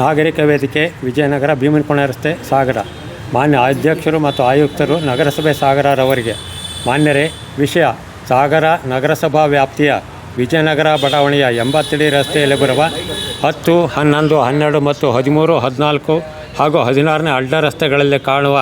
ನಾಗರಿಕ ವೇದಿಕೆ ವಿಜಯನಗರ ಭೀಮನಕೋಣ ರಸ್ತೆ ಸಾಗರ. ಮಾನ್ಯ ಅಧ್ಯಕ್ಷರು ಮತ್ತು ಆಯುಕ್ತರು ನಗರಸಭೆ ಸಾಗರರವರಿಗೆ ಮಾನ್ಯರೇ, ವಿಷಯ ಸಾಗರ ನಗರಸಭಾ ವ್ಯಾಪ್ತಿಯ ವಿಜಯನಗರ ಬಡಾವಣೆಯ ಎಂಬತ್ತಡಿ ರಸ್ತೆಯಲ್ಲಿ ಬರುವ ಹತ್ತು, ಹನ್ನೊಂದು, ಹನ್ನೆರಡು ಮತ್ತು ಹದಿಮೂರು, ಹದಿನಾಲ್ಕು ಹಾಗೂ ಹದಿನಾರನೇ ಅಡ್ಡ ರಸ್ತೆಗಳಲ್ಲಿ ಕಾಣುವ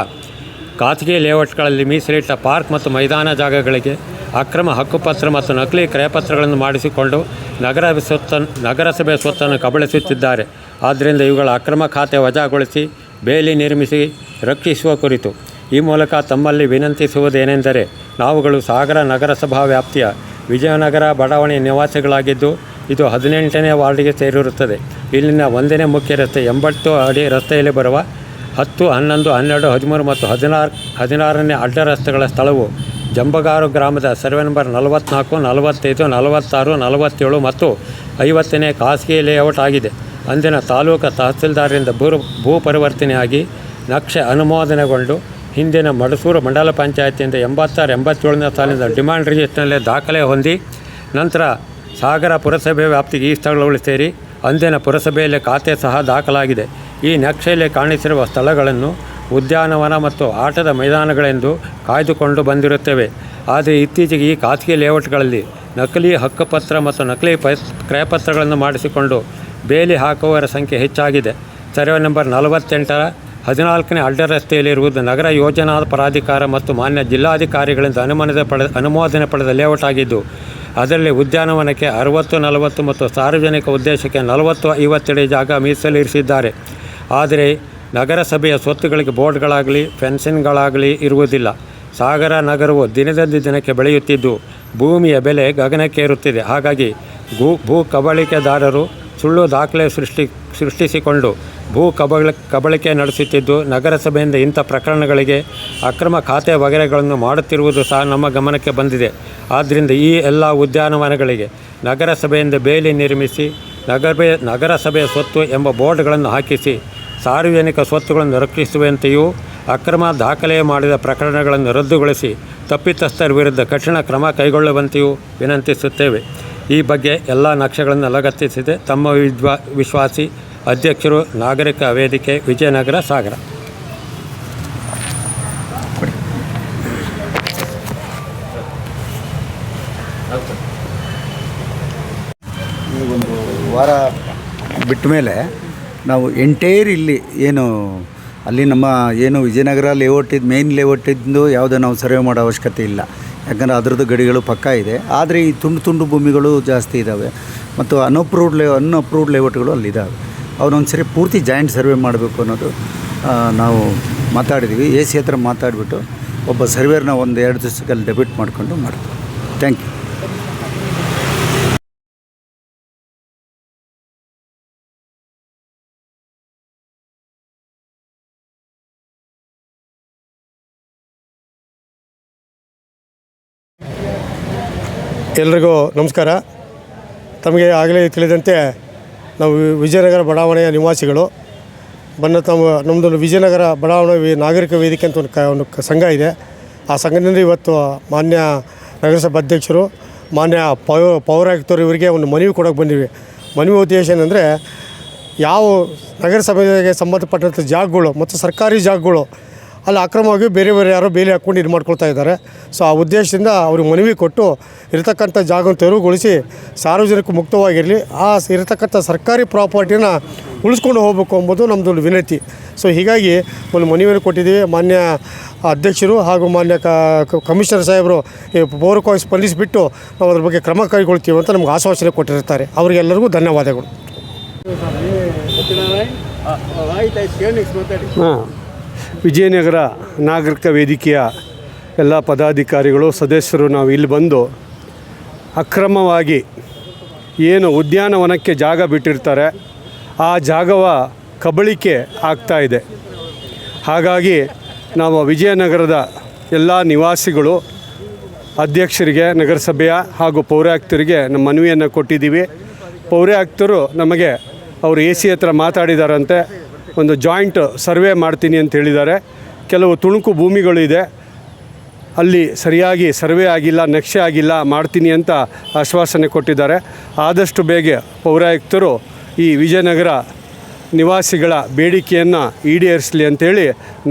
ಖಾಸಗಿ ಲೇಔಟ್ಗಳಲ್ಲಿ ಮೀಸಲಿಟ್ಟ ಪಾರ್ಕ್ ಮತ್ತು ಮೈದಾನ ಜಾಗಗಳಿಗೆ ಅಕ್ರಮ ಹಕ್ಕುಪತ್ರ ಮತ್ತು ನಕಲಿ ಕ್ರಯಪತ್ರಗಳನ್ನು ಮಾಡಿಸಿಕೊಂಡು ನಗರ ಸೊತ್ತ ನಗರಸಭೆ ಸ್ವತ್ತನ್ನು ಕಬಳಿಸುತ್ತಿದ್ದಾರೆ. ಆದ್ದರಿಂದ ಇವುಗಳ ಅಕ್ರಮ ಖಾತೆ ವಜಾಗೊಳಿಸಿ ಬೇಲಿ ನಿರ್ಮಿಸಿ ರಕ್ಷಿಸುವ ಕುರಿತು ಈ ಮೂಲಕ ತಮ್ಮಲ್ಲಿ ವಿನಂತಿಸುವುದೇನೆಂದರೆ ನಾವುಗಳು ಸಾಗರ ನಗರಸಭಾ ವ್ಯಾಪ್ತಿಯ ವಿಜಯನಗರ ಬಡಾವಣೆ ನಿವಾಸಿಗಳಾಗಿದ್ದು ಇದು ಹದಿನೆಂಟನೇ ವಾರ್ಡಿಗೆ ಸೇರಿರುತ್ತದೆ. ಇಲ್ಲಿನ ಒಂದನೇ ಮುಖ್ಯ ರಸ್ತೆ ಎಂಬತ್ತು ಅಡಿ ರಸ್ತೆಯಲ್ಲಿ ಬರುವ ಹತ್ತು, ಹನ್ನೊಂದು, ಹನ್ನೆರಡು, ಹದಿಮೂರು ಮತ್ತು ಹದಿನಾರು, ಹದಿನಾರನೇ ಅಡ್ಡ ರಸ್ತೆಗಳ ಸ್ಥಳವು ಜಂಬಗಾರು ಗ್ರಾಮದ ಸರ್ವೆ ನಂಬರ್ ನಲವತ್ತ್ನಾಲ್ಕು ನಲವತ್ತೈದು, ನಲವತ್ತಾರು, ನಲವತ್ತೇಳು ಮತ್ತು ಐವತ್ತನೇ ಖಾಸಗಿ ಲೇಔಟ್ ಆಗಿದೆ. ಅಂದಿನ ತಾಲೂಕು ತಹಸೀಲ್ದಾರರಿಂದ ಭೂ ಭೂ ಪರಿವರ್ತನೆಯಾಗಿ ನಕ್ಷೆ ಅನುಮೋದನೆಗೊಂಡು ಹಿಂದಿನ ಮಡಸೂರು ಮಂಡಲ ಪಂಚಾಯತಿಯಿಂದ ಎಂಬತ್ತಾರು, ಎಂಬತ್ತೇಳನೇ ಸಾಲಿನ ಡಿಮಾಂಡ್ ರಿಜಿಸ್ಟರ್ನಲ್ಲಿ ದಾಖಲೆ ಹೊಂದಿ ನಂತರ ಸಾಗರ ಪುರಸಭೆ ವ್ಯಾಪ್ತಿಗೆ ಈ ಸ್ಥಳಗಳು ಸೇರಿ ಅಂದಿನ ಪುರಸಭೆಯಲ್ಲಿ ಖಾತೆ ಸಹ ದಾಖಲಾಗಿದೆ. ಈ ನಕ್ಷೆಯಲ್ಲಿ ಕಾಣಿಸಿರುವ ಸ್ಥಳಗಳನ್ನು ಉದ್ಯಾನವನ ಮತ್ತು ಆಟದ ಮೈದಾನಗಳೆಂದು ಕಾಯ್ದುಕೊಂಡು ಬಂದಿರುತ್ತೇವೆ. ಆದರೆ ಇತ್ತೀಚೆಗೆ ಈ ಖಾಸಗಿ ಲೇಔಟ್ಗಳಲ್ಲಿ ನಕಲಿ ಹಕ್ಕುಪತ್ರ ಮತ್ತು ನಕಲಿ ಪ, ಕ್ರಯಪತ್ರಗಳನ್ನು ಮಾಡಿಸಿಕೊಂಡು ಬೇಲಿ ಹಾಕುವವರ ಸಂಖ್ಯೆ ಹೆಚ್ಚಾಗಿದೆ. ಸರ್ವೆ ನಂಬರ್ ನಲವತ್ತೆಂಟರ ಹದಿನಾಲ್ಕನೇ ಅಡ್ಡ ರಸ್ತೆಯಲ್ಲಿರುವುದು ನಗರ ಯೋಜನಾ ಪ್ರಾಧಿಕಾರ ಮತ್ತು ಮಾನ್ಯ ಜಿಲ್ಲಾಧಿಕಾರಿಗಳಿಂದ ಅನುಮಾನದ ಪಡೆದ, ಅನುಮೋದನೆ ಪಡೆದ ಲೇಔಟ್ ಆಗಿದ್ದು, ಅದರಲ್ಲಿ ಉದ್ಯಾನವನಕ್ಕೆ ಅರವತ್ತು, ನಲವತ್ತು ಮತ್ತು ಸಾರ್ವಜನಿಕ ಉದ್ದೇಶಕ್ಕೆ ನಲವತ್ತು ಐವತ್ತಡಿ ಜಾಗ ಮೀಸಲಿರಿಸಿದ್ದಾರೆ. ಆದರೆ ನಗರಸಭೆಯ ಸ್ವತ್ತುಗಳಿಗೆ ಬೋರ್ಡ್ಗಳಾಗಲಿ, ಫೆನ್ಸಿಂಗ್ಗಳಾಗಲಿ ಇರುವುದಿಲ್ಲ. ಸಾಗರ ನಗರವು ದಿನದಿಂದ ದಿನಕ್ಕೆ ಬೆಳೆಯುತ್ತಿದ್ದು, ಭೂಮಿಯ ಬೆಲೆ ಗಗನಕ್ಕೇರುತ್ತಿದೆ. ಹಾಗಾಗಿ ಭೂ ಭೂ ಕಬಳಿಕೆದಾರರು ಸುಳ್ಳು ದಾಖಲೆ ಸೃಷ್ಟಿ, ಸೃಷ್ಟಿಸಿಕೊಂಡು ಭೂ ಕಬಳ, ಕಬಳಿಕೆ ನಡೆಸುತ್ತಿದ್ದು, ನಗರಸಭೆಯಿಂದ ಇಂಥ ಪ್ರಕರಣಗಳಿಗೆ ಅಕ್ರಮ ಖಾತೆ ವಗೆರೆಗಳನ್ನು ಮಾಡುತ್ತಿರುವುದು ಸಹ ನಮ್ಮ ಗಮನಕ್ಕೆ ಬಂದಿದೆ. ಆದ್ದರಿಂದ ಈ ಎಲ್ಲ ಉದ್ಯಾನವನಗಳಿಗೆ ನಗರಸಭೆಯಿಂದ ಬೇಲಿ ನಿರ್ಮಿಸಿ, ನಗರಬೆ, ನಗರಸಭೆಯ ಸ್ವತ್ತು ಎಂಬ ಬೋರ್ಡ್ಗಳನ್ನು ಹಾಕಿಸಿ ಸಾರ್ವಜನಿಕ ಸ್ವತ್ತುಗಳನ್ನು ರಕ್ಷಿಸುವಂತೆಯೂ ಅಕ್ರಮ ದಾಖಲೆ ಮಾಡಿದ ಪ್ರಕರಣಗಳನ್ನು ರದ್ದುಗೊಳಿಸಿ ತಪ್ಪಿತಸ್ಥರ ವಿರುದ್ಧ ಕಠಿಣ ಕ್ರಮ ಕೈಗೊಳ್ಳುವಂತೆಯೂ ವಿನಂತಿಸುತ್ತೇವೆ. ಈ ಬಗ್ಗೆ ಎಲ್ಲ ನಕ್ಷೆಗಳನ್ನು ಲಗತ್ತಿಸಿದೆ. ತಮ್ಮ ವಿದ್ವಾ, ವಿಶ್ವಾಸಿ ಅಧ್ಯಕ್ಷರು ನಾಗರಿಕ ವೇದಿಕೆ ವಿಜಯನಗರ ಸಾಗರ. ಒಂದು ವಾರ ಬಿಟ್ಟ ಮೇಲೆ ನಾವು ಎಂಟೈರ್ ಇಲ್ಲಿ, ಏನು, ಅಲ್ಲಿ ನಮ್ಮ, ಏನು, ವಿಜಯನಗರ ಲೇಔಟ್ ಇದ್ದು ಮೇನ್ ಲೇಔಟ್ ಇದ್ದು ಯಾವುದೇ ನಾವು ಸರ್ವೆ ಮಾಡೋ ಅವಶ್ಯಕತೆ ಇಲ್ಲ. ಯಾಕಂದರೆ ಅದರದ್ದು ಗಡಿಗಳು ಪಕ್ಕ ಇದೆ. ಆದರೆ ಈ ತುಂಡು ತುಂಡು ಭೂಮಿಗಳು ಜಾಸ್ತಿ ಇದ್ದಾವೆ ಮತ್ತು ಅನ್ಅಪ್ರೂವ್ಡ್ ಲೇ ಅನ್ಅಪ್ರೂವ್ಡ್ ಲೇಔಟ್ಗಳು ಅಲ್ಲಿದ್ದಾವೆ ಅವನೊಂದು ಸರಿ ಪೂರ್ತಿ ಜಾಯಿಂಟ್ ಸರ್ವೆ ಮಾಡಬೇಕು ಅನ್ನೋದು ನಾವು ಮಾತಾಡಿದ್ದೀವಿ ಎ ಸಿ ಹತ್ರ ಮಾತಾಡಿಬಿಟ್ಟು ಒಬ್ಬ ಸರ್ವೇರ್ನ ಒಂದು ಎರಡು ದಿವಸದಲ್ಲಿ ಡೆಬಿಟ್ ಮಾಡಿಕೊಂಡು ಮಾಡ್ತೀವಿ. ಥ್ಯಾಂಕ್ ಯು ಎಲ್ರಿಗೂ ನಮಸ್ಕಾರ. ತಮಗೆ ಆಗಲೇ ತಿಳಿದಂತೆ ನಾವು ವಿಜಯನಗರ ಬಡಾವಣೆಯ ನಿವಾಸಿಗಳು. ಬಂದ ತಮ್ಮ ನಮ್ಮದೊಂದು ವಿಜಯನಗರ ಬಡಾವಣೆ ನಾಗರಿಕ ವೇದಿಕೆ ಅಂತ ಒಂದು ಕ, ಒಂದು ಸಂಘ ಇದೆ. ಆ ಸಂಘದಿಂದ ಇವತ್ತು ಮಾನ್ಯ ನಗರಸಭಾ ಅಧ್ಯಕ್ಷರು, ಮಾನ್ಯ ಪೌ, ಪೌರಾಯುಕ್ತರು ಇವರಿಗೆ ಒಂದು ಮನವಿ ಕೊಡೋಕೆ ಬಂದಿವಿ. ಮನವಿ ಉದ್ದೇಶ ಏನಂದರೆ, ಯಾವ ನಗರಸಭೆಗೆ ಸಂಬಂಧಪಟ್ಟಂಥ ಜಾಗಗಳು ಮತ್ತು ಸರ್ಕಾರಿ ಜಾಗಗಳು ಅಲ್ಲಿ ಅಕ್ರಮವಾಗಿ ಬೇರೆ ಬೇರೆ ಯಾರೋ ಬೇಲಿ ಹಾಕ್ಕೊಂಡು ಇದು ಮಾಡ್ಕೊಳ್ತಾ ಇದ್ದಾರೆ. ಸೊ ಆ ಉದ್ದೇಶದಿಂದ ಅವ್ರಿಗೆ ಮನವಿ ಕೊಟ್ಟು ಇರತಕ್ಕಂಥ ಜಾಗವನ್ನು ತೆರವುಗೊಳಿಸಿ ಸಾರ್ವಜನಿಕ ಮುಕ್ತವಾಗಿರಲಿ. ಆ ಸ- ಇರತಕ್ಕಂಥ ಸರ್ಕಾರಿ ಪ್ರಾಪರ್ಟಿನ ಉಳಿಸ್ಕೊಂಡು ಹೋಗಬೇಕು ಎಂಬುದು ನಮ್ಮದೊಂದು ವಿನಂತಿ. ಸೊ ಹೀಗಾಗಿ ಒಂದು ಮನವಿಯನ್ನು ಕೊಟ್ಟಿದ್ದೀವಿ. ಮಾನ್ಯ ಅಧ್ಯಕ್ಷರು ಹಾಗೂ ಮಾನ್ಯ ಕ ಕಮಿಷನರ್ ಸಾಹೇಬರು ಈ ಪೂರಕವಾಗಿ ಸ್ಪಂದಿಸಿಬಿಟ್ಟು ನಾವು ಅದ್ರ ಬಗ್ಗೆ ಕ್ರಮ ಕೈಗೊಳ್ತೀವಿ ಅಂತ ನಮ್ಗೆ ಆಶ್ವಾಸನೆ ಕೊಟ್ಟಿರ್ತಾರೆ ಅವರಿಗೆಲ್ಲರಿಗೂ ಧನ್ಯವಾದಗಳು. ಹಾಂ. ವಿಜಯನಗರ ನಾಗರಿಕ ವೇದಿಕೆಯ ಎಲ್ಲ ಪದಾಧಿಕಾರಿಗಳು, ಸದಸ್ಯರು ನಾವು ಇಲ್ಲಿ ಬಂದು ಅಕ್ರಮವಾಗಿ ಏನು ಉದ್ಯಾನವನಕ್ಕೆ ಜಾಗ ಬಿಟ್ಟಿರ್ತಾರೆ, ಆ ಜಾಗವ ಕಬಳಿಕೆ ಆಗ್ತಾ ಇದೆ. ಹಾಗಾಗಿ ನಾವು ವಿಜಯನಗರದ ಎಲ್ಲ ನಿವಾಸಿಗಳು, ಅಧ್ಯಕ್ಷರಿಗೆ, ನಗರಸಭೆಯ ಹಾಗೂ ಪೌರಾಯುಕ್ತರಿಗೆ ನಮ್ಮ ಮನವಿಯನ್ನು ಕೊಟ್ಟಿದ್ದೀವಿ. ಪೌರಾಯುಕ್ತರು ನಮಗೆ ಅವರು ಎ ಸಿ ಹತ್ರ ಮಾತಾಡಿದಾರಂತೆ. ಒಂದು ಜಾಯಿಂಟ್ ಸರ್ವೆ ಮಾಡ್ತೀನಿ ಅಂತ ಹೇಳಿದ್ದಾರೆ. ಕೆಲವು ತುಣುಕು ಭೂಮಿಗಳು ಇದೆ. ಅಲ್ಲಿ ಸರಿಯಾಗಿ ಸರ್ವೆ ಆಗಿಲ್ಲ ನಕ್ಷೆ ಆಗಿಲ್ಲ ಮಾಡ್ತೀನಿ ಅಂತ ಆಶ್ವಾಸನೆ ಕೊಟ್ಟಿದ್ದಾರೆ. ಆದಷ್ಟು ಬೇಗ ಪೌರಾಯುಕ್ತರು ಈ ವಿಜಯನಗರ ನಿವಾಸಿಗಳ ಬೇಡಿಕೆಯನ್ನು ಈಡೇರಿಸಲಿ ಅಂತೇಳಿ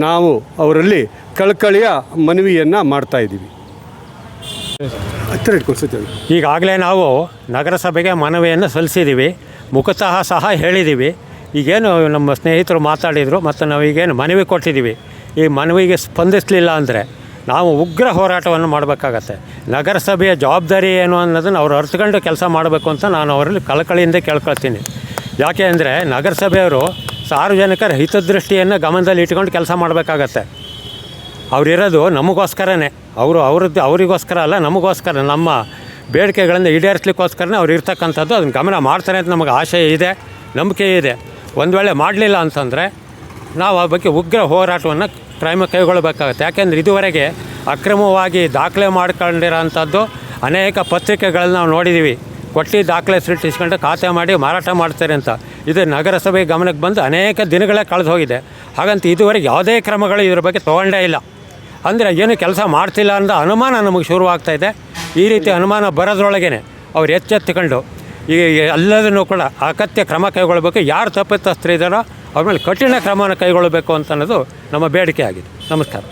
ನಾವು ಅವರಲ್ಲಿ ಕಳಕಳಿಯ ಮನವಿಯನ್ನು ಮಾಡ್ತಾಯಿದ್ದೀವಿ ಹತ್ತಿರ ಇಟ್ಕೊಳ್ಸುತ್ತೇವೆ ಈಗಾಗಲೇ ನಾವು ನಗರಸಭೆಗೆ ಮನವಿಯನ್ನು ಸಲ್ಲಿಸಿದ್ದೀವಿ. ಮುಖತಃ ಸಹ ಹೇಳಿದ್ದೀವಿ. ಈಗೇನು ನಮ್ಮ ಸ್ನೇಹಿತರು ಮಾತಾಡಿದರು ಮತ್ತು ನಾವು ಈಗೇನು ಮನವಿ ಕೊಟ್ಟಿದ್ದೀವಿ. ಈ ಮನವಿಗೆ ಸ್ಪಂದಿಸಲಿಲ್ಲ ಅಂದರೆ ನಾವು ಉಗ್ರ ಹೋರಾಟವನ್ನು ಮಾಡಬೇಕಾಗತ್ತೆ. ನಗರಸಭೆಯ ಜವಾಬ್ದಾರಿ ಏನು ಅನ್ನೋದನ್ನು ಅವ್ರು ಅರ್ಥಕೊಂಡು ಕೆಲಸ ಮಾಡಬೇಕು ಅಂತ ನಾನು ಅವರಲ್ಲಿ ಕಳಕಳಿಯಿಂದ ಕೇಳ್ಕೊಳ್ತೀನಿ. ಯಾಕೆ ಅಂದರೆ ನಗರಸಭೆಯವರು ಸಾರ್ವಜನಿಕರ ಹಿತದೃಷ್ಟಿಯನ್ನು ಗಮನದಲ್ಲಿ ಇಟ್ಕೊಂಡು ಕೆಲಸ ಮಾಡಬೇಕಾಗತ್ತೆ. ಅವರಿರೋದು ನಮಗೋಸ್ಕರನೇ. ಅವರು ಅವ್ರದ್ದು ಅವರಿಗೋಸ್ಕರ ಅಲ್ಲ, ನಮಗೋಸ್ಕರ. ನಮ್ಮ ಬೇಡಿಕೆಗಳನ್ನು ಈಡೇರಿಸ್ಲಿಕ್ಕೋಸ್ಕರನೇ ಅವ್ರು ಇರ್ತಕ್ಕಂಥದ್ದು. ಅದನ್ನು ಗಮನ ಮಾಡ್ತಾರೆ ಅಂತ ನಮಗೆ ಆಶಯ ಇದೆ, ನಂಬಿಕೆ ಇದೆ. ಒಂದು ವೇಳೆ ಮಾಡಲಿಲ್ಲ ಅಂತಂದರೆ ನಾವು ಆ ಬಗ್ಗೆ ಉಗ್ರ ಹೋರಾಟವನ್ನು ಕ್ರಮ ಕೈಗೊಳ್ಳಬೇಕಾಗುತ್ತೆ. ಯಾಕೆಂದರೆ ಇದುವರೆಗೆ ಅಕ್ರಮವಾಗಿ ದಾಖಲೆ ಮಾಡ್ಕೊಂಡಿರೋಂಥದ್ದು ಅನೇಕ ಪತ್ರಿಕೆಗಳನ್ನ ನಾವು ನೋಡಿದ್ದೀವಿ ಕೊಟ್ಟು ದಾಖಲೆ ಸೃಷ್ಟಿಸ್ಕೊಂಡು ಖಾತೆ ಮಾಡಿ ಮಾರಾಟ ಮಾಡ್ತಾರೆ ಅಂತ. ಇದು ನಗರಸಭೆ ಗಮನಕ್ಕೆ ಬಂದು ಅನೇಕ ದಿನಗಳೇ ಕಳೆದು ಹೋಗಿದೆ. ಹಾಗಂತ ಇದುವರೆಗೆ ಯಾವುದೇ ಕ್ರಮಗಳು ಇದ್ರ ಬಗ್ಗೆ ತೊಗೊಂಡೇ ಇಲ್ಲ. ಅಂದರೆ ಏನು ಕೆಲಸ ಮಾಡ್ತಿಲ್ಲ ಅಂತ ಅನುಮಾನ ನಮಗೆ ಶುರುವಾಗ್ತಾ ಇದೆ. ಈ ರೀತಿ ಅನುಮಾನ ಬರೋದ್ರೊಳಗೇ ಅವ್ರು ಎಚ್ಚೆತ್ತುಕೊಂಡು ಈ ಎಲ್ಲದನ್ನು ಕೂಡ ಅಗತ್ಯ ಕ್ರಮ ಕೈಗೊಳ್ಳಬೇಕು ಯಾರು ತಪ್ಪಿತಸ್ಥರಿದ್ದಾರೋ ಅವ್ರ ಮೇಲೆ ಕಠಿಣ ಕ್ರಮವನ್ನು ಕೈಗೊಳ್ಳಬೇಕು ಅಂತ ಅನ್ನೋದು ನಮ್ಮ ಬೇಡಿಕೆ ಆಗಿದೆ. ನಮಸ್ಕಾರ.